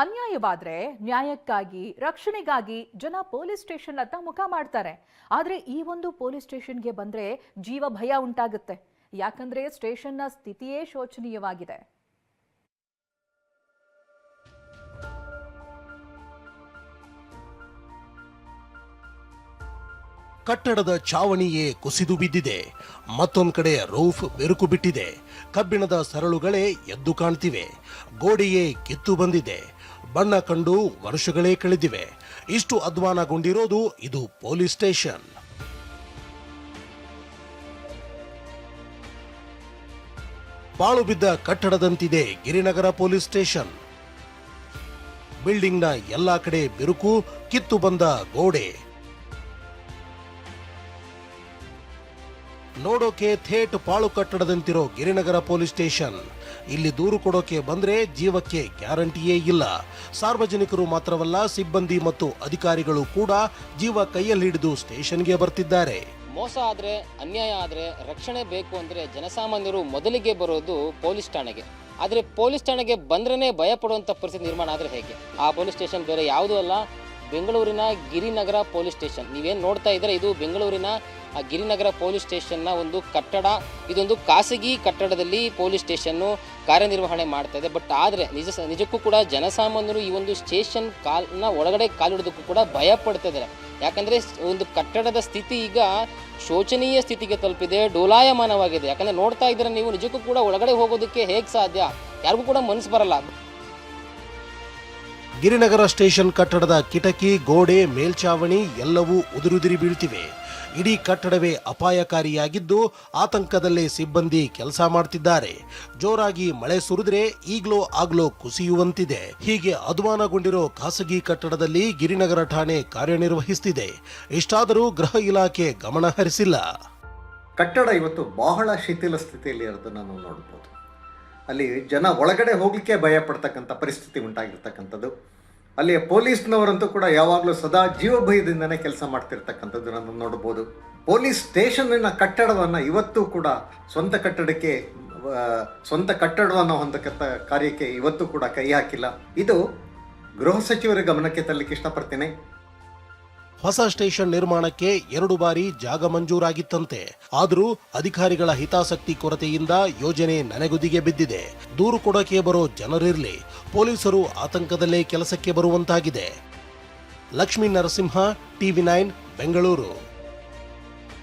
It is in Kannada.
ಅನ್ಯಾಯವಾದ್ರೆ ನ್ಯಾಯಕ್ಕಾಗಿ, ರಕ್ಷಣೆಗಾಗಿ ಜನ ಪೊಲೀಸ್ ಸ್ಟೇಷನ್ ಅತ್ತ ಮುಖ ಮಾಡ್ತಾರೆ. ಆದರೆ ಈ ಒಂದು ಪೊಲೀಸ್ ಸ್ಟೇಷನ್ಗೆ ಬಂದ್ರೆ ಜೀವ ಭಯ ಉಂಟಾಗುತ್ತೆ. ಯಾಕಂದ್ರೆ ಸ್ಟೇಷನ್ನ ಸ್ಥಿತಿಯೇ ಶೋಚನೀಯವಾಗಿದೆ. ಕಟ್ಟಡದ ಚಾವಣಿಯೇ ಕುಸಿದು ಬಿದ್ದಿದೆ. ಮತ್ತೊಂದು ಕಡೆ ರೂಫ್ ಬಿರುಕು ಬಿಟ್ಟಿದೆ. ಕಬ್ಬಿಣದ ಸರಳುಗಳೇ ಎದ್ದು ಕಾಣ್ತಿವೆ. ಗೋಡೆಯೇ ಕಿತ್ತು ಬಂದಿದೆ. ಬಣ್ಣ ಕಂಡು ವರ್ಷಗಳೇ ಕಳೆದಿವೆ. ಇಷ್ಟು ಅಧ್ವಾನಗೊಂಡಿರೋದು ಇದು ಪೊಲೀಸ್ ಸ್ಟೇಷನ್. ಪಾಳು ಬಿದ್ದ ಕಟ್ಟಡದಂತಿದೆ ಗಿರಿನಗರ ಪೊಲೀಸ್ ಸ್ಟೇಷನ್. ಬಿಲ್ಡಿಂಗ್ನ ಎಲ್ಲಾ ಕಡೆ ಬಿರುಕು ಕಿತ್ತು ಬಂದ ಗೋಡೆ. ನೋಡೋಕೆ ಥೇಟ್ ಪಾಳು ಕಟ್ಟಡದಂತಿರೋ ಗಿರಿನಗರ ಪೊಲೀಸ್ ಸ್ಟೇಷನ್. ಇಲ್ಲಿ ದೂರು ಕೊಡೋಕೆ ಬಂದ್ರೆ ಜೀವಕ್ಕೆ ಗ್ಯಾರಂಟಿಯೇ ಇಲ್ಲ. ಸಾರ್ವಜನಿಕರು ಮಾತ್ರವಲ್ಲ, ಸಿಬ್ಬಂದಿ ಮತ್ತು ಅಧಿಕಾರಿಗಳು ಕೂಡ ಜೀವ ಕೈಯಲ್ಲಿ ಹಿಡಿದು ಸ್ಟೇಷನ್ಗೆ ಬರ್ತಿದ್ದಾರೆ. ಮೋಸ ಆದರೆ, ಅನ್ಯಾಯ ಆದರೆ, ರಕ್ಷಣೆ ಬೇಕು ಅಂದರೆ ಜನಸಾಮಾನ್ಯರು ಮೊದಲಿಗೆ ಬರೋದು ಪೊಲೀಸ್ ಠಾಣೆಗೆ. ಆದರೆ ಪೊಲೀಸ್ ಠಾಣೆಗೆ ಬಂದ್ರೇ ಭಯ ಪಡುವಂಥ ಪರಿಸ್ಥಿತಿ ನಿರ್ಮಾಣ ಆದರೆ ಹೇಗೆ? ಆ ಪೊಲೀಸ್ ಸ್ಟೇಷನ್ ಬೇರೆ ಯಾವುದೂ ಅಲ್ಲ ಬೆಂಗಳೂರಿನ ಗಿರಿನಗರ ಪೊಲೀಸ್ ಸ್ಟೇಷನ್. ನೀವೇನು ನೋಡ್ತಾ ಇದ್ರೆ ಇದು ಬೆಂಗಳೂರಿನ ಗಿರಿನಗರ ಪೊಲೀಸ್ ಸ್ಟೇಷನ್ನ ಒಂದು ಕಟ್ಟಡ. ಇದೊಂದು ಖಾಸಗಿ ಕಟ್ಟಡದಲ್ಲಿ ಪೊಲೀಸ್ ಸ್ಟೇಷನ್ನು ಕಾರ್ಯನಿರ್ವಹಣೆ ಮಾಡ್ತಾ ಇದೆ. ಬಟ್ ಆದರೆ ನಿಜ ನಿಜಕ್ಕೂ ಕೂಡ ಜನಸಾಮಾನ್ಯರು ಈ ಒಂದು ಸ್ಟೇಷನ್ ಕಾಲ್ನ ಒಳಗಡೆ ಕಾಲಿಡೋದಕ್ಕೂ ಕೂಡ ಭಯ ಪಡ್ತಾ ಇದ್ದಾರೆ. ಯಾಕಂದರೆ ಒಂದು ಕಟ್ಟಡದ ಸ್ಥಿತಿ ಈಗ ಶೋಚನೀಯ ಸ್ಥಿತಿಗೆ ತಲುಪಿದೆ, ಡೋಲಾಯಮಾನವಾಗಿದೆ. ಯಾಕಂದರೆ ನೋಡ್ತಾ ಇದ್ರೆ ನೀವು, ನಿಜಕ್ಕೂ ಕೂಡ ಒಳಗಡೆ ಹೋಗೋದಕ್ಕೆ ಹೇಗೆ ಸಾಧ್ಯ? ಯಾರಿಗೂ ಕೂಡ ಮನಸ್ಸು ಬರಲ್ಲ. ಗಿರಿನಗರ ಸ್ಟೇಷನ್ ಕಟ್ಟಡದ ಕಿಟಕಿ, ಗೋಡೆ, ಮೇಲ್ಚಾವಣಿ ಎಲ್ಲವೂ ಉದುರುದಿರಿ ಬೀಳ್ತಿವೆ. ಇಡೀ ಕಟ್ಟಡವೇ ಅಪಾಯಕಾರಿಯಾಗಿದ್ದು ಆತಂಕದಲ್ಲೇ ಸಿಬ್ಬಂದಿ ಕೆಲಸ ಮಾಡ್ತಿದ್ದಾರೆ. ಜೋರಾಗಿ ಮಳೆ ಸುರಿದ್ರೆ ಈಗ್ಲೋ ಆಗ್ಲೋ ಕುಸಿಯುವಂತಿದೆ. ಹೀಗೆ ಅಧ್ವಾನಗೊಂಡಿರೋ ಖಾಸಗಿ ಕಟ್ಟಡದಲ್ಲಿ ಗಿರಿನಗರ ಠಾಣೆ ಕಾರ್ಯನಿರ್ವಹಿಸುತ್ತಿದೆ ಇಷ್ಟಾದರೂ ಗೃಹ ಇಲಾಖೆ ಗಮನ ಹರಿಸಿಲ್ಲ ಕಟ್ಟಡ ಇವತ್ತು ಬಹಳ ಶಿಥಿಲ ಸ್ಥಿತಿಯಲ್ಲಿ ಇರೋದನ್ನು ನೋಡ್ಬೋದು. ಅಲ್ಲಿ ಜನ ಒಳಗಡೆ ಹೋಗಲಿಕ್ಕೆ ಭಯ ಪಡ್ತಕ್ಕಂಥ ಪರಿಸ್ಥಿತಿ ಉಂಟಾಗಿರ್ತಕ್ಕಂಥದ್ದು. ಅಲ್ಲಿ ಪೊಲೀಸ್ನವರಂತೂ ಕೂಡ ಯಾವಾಗಲೂ ಸದಾ ಜೀವ ಭಯದಿಂದನೇ ಕೆಲಸ ಮಾಡ್ತಿರ್ತಕ್ಕಂಥದ್ದು ನಾನು ನೋಡ್ಬೋದು. ಪೊಲೀಸ್ ಸ್ಟೇಷನ್ನಿನ ಕಟ್ಟಡವನ್ನು ಇವತ್ತು ಕೂಡ ಸ್ವಂತ ಕಟ್ಟಡಕ್ಕೆ ಸ್ವಂತ ಕಟ್ಟಡವನ್ನು ಹೊಂದಕ್ಕಂಥ ಕಾರ್ಯಕ್ಕೆ ಇವತ್ತು ಕೂಡ ಕೈ ಹಾಕಿಲ್ಲ. ಇದು ಗೃಹ ಸಚಿವರ ಗಮನಕ್ಕೆ ತರಲಿಕ್ಕೆ ಇಷ್ಟಪಡ್ತೇನೆ. ಹೊಸ ಸ್ಟೇಷನ್ ನಿರ್ಮಾಣಕ್ಕೆ ಎರಡು ಬಾರಿ ಜಾಗ ಮಂಜೂರಾಗಿತ್ತಂತೆ. ಆದರೂ ಅಧಿಕಾರಿಗಳ ಹಿತಾಸಕ್ತಿ ಕೊರತೆಯಿಂದ ಯೋಜನೆ ನನೆಗುದಿಗೆ ಬಿದ್ದಿದೆ. ದೂರು ಕೊಡೋಕೆ ಬರೋ ಜನರಿರಲಿ, ಪೊಲೀಸರು ಆತಂಕದಲ್ಲೇ ಕೆಲಸಕ್ಕೆ ಬರುವಂತಾಗಿದೆ. Lakshmi Narasimha, TV nine, Bengaluru.